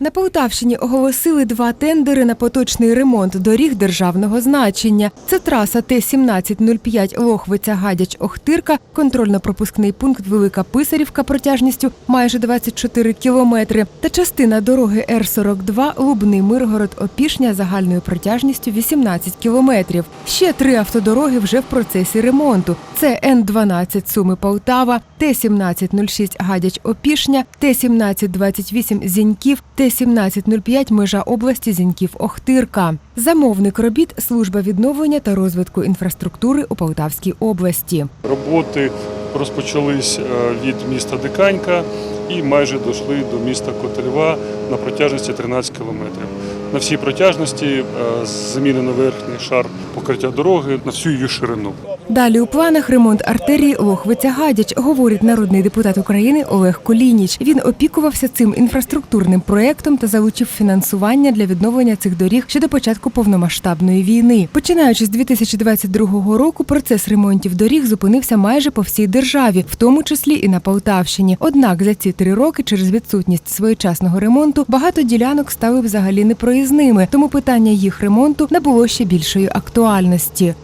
На Полтавщині оголосили два тендери на поточний ремонт доріг державного значення. Це траса Т-1705 Лохвиця-Гадяч-Охтирка, контрольно-пропускний пункт Велика Писарівка протяжністю майже 24 кілометри та частина дороги Р-42 Лубний Миргород Опішня загальною протяжністю 18 кілометрів. Ще три автодороги вже в процесі ремонту. Це Н-12 Суми Полтава, Т-1706 Гадяч Опішня, Т-1728 Зіньків, Т-1705 межа області Зіньків Охтирка. Замовник робіт служба відновлення та розвитку інфраструктури у Полтавській області. Роботи розпочались е, від міста Диканька і майже дійшли до міста Котельва на протяжності 13 кілометрів. На всій протяжності е, замінено верхній шар покриття дороги на всю її ширину. Далі у планах ремонт артерії Лохвиця-Гадяч, говорить народний депутат України Олег Колініч. Він опікувався цим інфраструктурним проєктом та залучив фінансування для відновлення цих доріг ще до початку повномасштабної війни. Починаючи з 2022 року, процес ремонтів доріг зупинився майже по всій державі, в тому числі і на Полтавщині. Однак за ці три роки, через відсутність своєчасного ремонту, багато ділянок стали взагалі непроїзними, тому питання їх ремонту набуло ще більшої актуальності.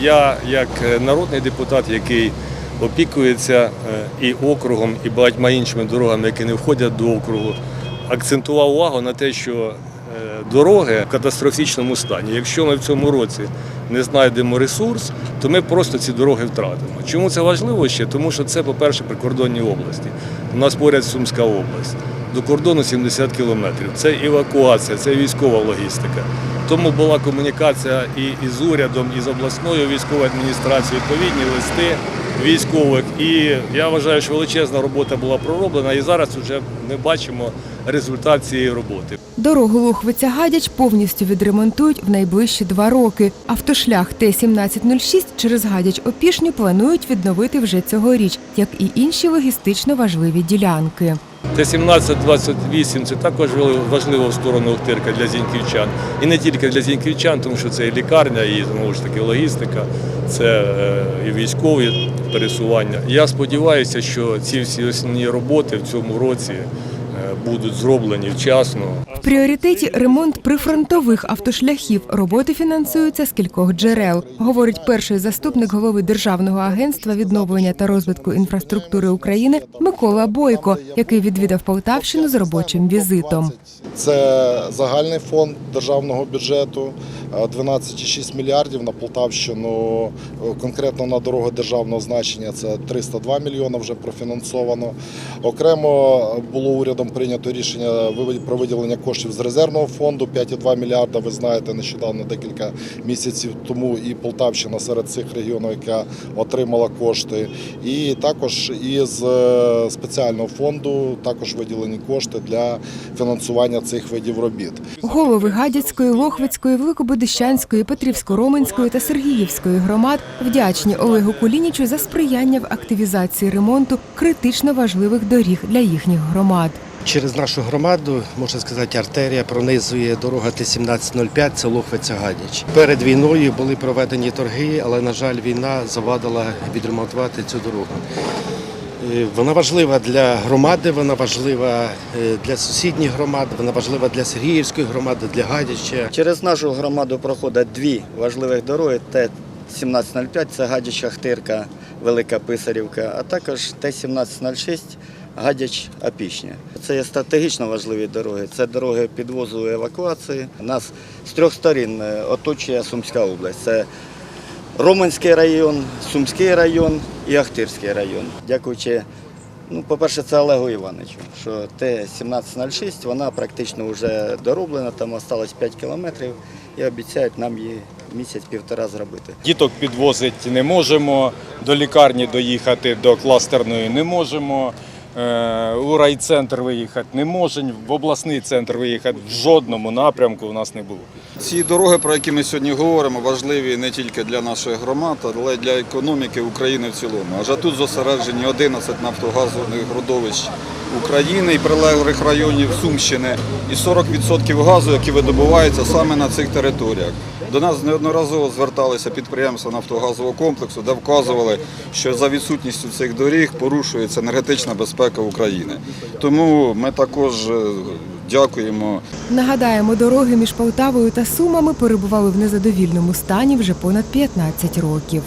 Я, як е, народний депутат, який опікується е, і округом, і багатьма іншими дорогами, які не входять до округу, акцентував увагу на те, що е, дороги в катастрофічному стані. Якщо ми в цьому році не знайдемо ресурс, то ми просто ці дороги втратимо. Чому це важливо ще? Тому що це, по-перше, прикордонні області. У нас поряд Сумська область. До кордону 70 кілометрів. Це евакуація, це військова логістика. Тому була комунікація і з урядом, і з обласною військовою адміністрацією, відповідні листи військових. І я вважаю, що величезна робота була пророблена, і зараз вже ми бачимо результат цієї роботи. Дорогу Лухвиця-Гадяч повністю відремонтують в найближчі два роки. Автошлях Т-1706 через Гадяч-Опішню планують відновити вже цьогоріч, як і інші логістично важливі ділянки. Т-1728 це також важливо в сторону Охтирка для зіньківчан. І не тільки для зіньківчан, тому що це і лікарня, і знову ж таки логістика, це е, і військові пересування. Я сподіваюся, що ці всі основні роботи в цьому році будуть зроблені вчасно. В пріоритеті ремонт прифронтових автошляхів. Роботи фінансуються з кількох джерел, говорить перший заступник голови Державного агентства відновлення та розвитку інфраструктури України Микола Бойко, який відвідав Полтавщину з робочим візитом. Це загальний фонд державного бюджету 12,6 мільярдів на Полтавщину. Е, Конкретно на дороги державного значення це 302 мільйона вже профінансовано. Окремо було урядом прийнято рішення про виділення коштів з резервного фонду 5,2 мільярда. Ви знаєте, нещодавно декілька місяців тому і Полтавщина серед цих регіонів, яка отримала кошти. І також із е, спеціального фонду також виділені кошти для фінансування цих видів робіт. Голови Гадяцької, Лохвицької, Великобудищанської, Петрівсько-Роменської та Сергіївської громад вдячні Олегу Кулінічу за сприяння в активізації ремонту критично важливих доріг для їхніх громад. Через нашу громаду, можна сказати, артерія пронизує дорога Т-1705, це Лохвиця Гадяч. Перед війною були проведені торги, але, на жаль, війна завадила відремонтувати цю дорогу. Е, Вона важлива для громади, вона важлива е, для сусідніх громад, вона важлива для Сергіївської громади, для Гадяча. Через нашу громаду проходять дві важливих дороги. Т-1705 це Гадяч Ахтирка, Велика Писарівка, а також Т-1706 Гадяч Апішня. Це є стратегічно важливі дороги. Це дороги підвозу і евакуації. Нас з трьох сторін е, оточує Сумська область. Це Романський район, Сумський район і Ахтирський район. Дякуючи, ну, по-перше, це Олегу Івановичу, що Т-1706 вона практично вже дороблена, там осталось 5 кілометрів і обіцяють нам її місяць-півтора зробити. Діток підвозити не можемо, до лікарні доїхати до кластерної не можемо. Е, У райцентр виїхати не можемо, в обласний центр виїхати в жодному напрямку у нас не було. Ці дороги, про які ми сьогодні говоримо, важливі не тільки для наших громад, але й для економіки України в цілому. Адже тут зосереджені 11 нафтогазових родовищ України і прилеглих районів Сумщини, і 40% газу, які видобуваються саме на цих територіях. До нас неодноразово зверталися підприємства нафтогазового комплексу, де вказували, що за відсутністю цих доріг порушується енергетична безпека України. Тому ми також е, Дякуємо. Нагадаємо, дороги між Полтавою та Сумами перебували в незадовільному стані вже понад 15 років.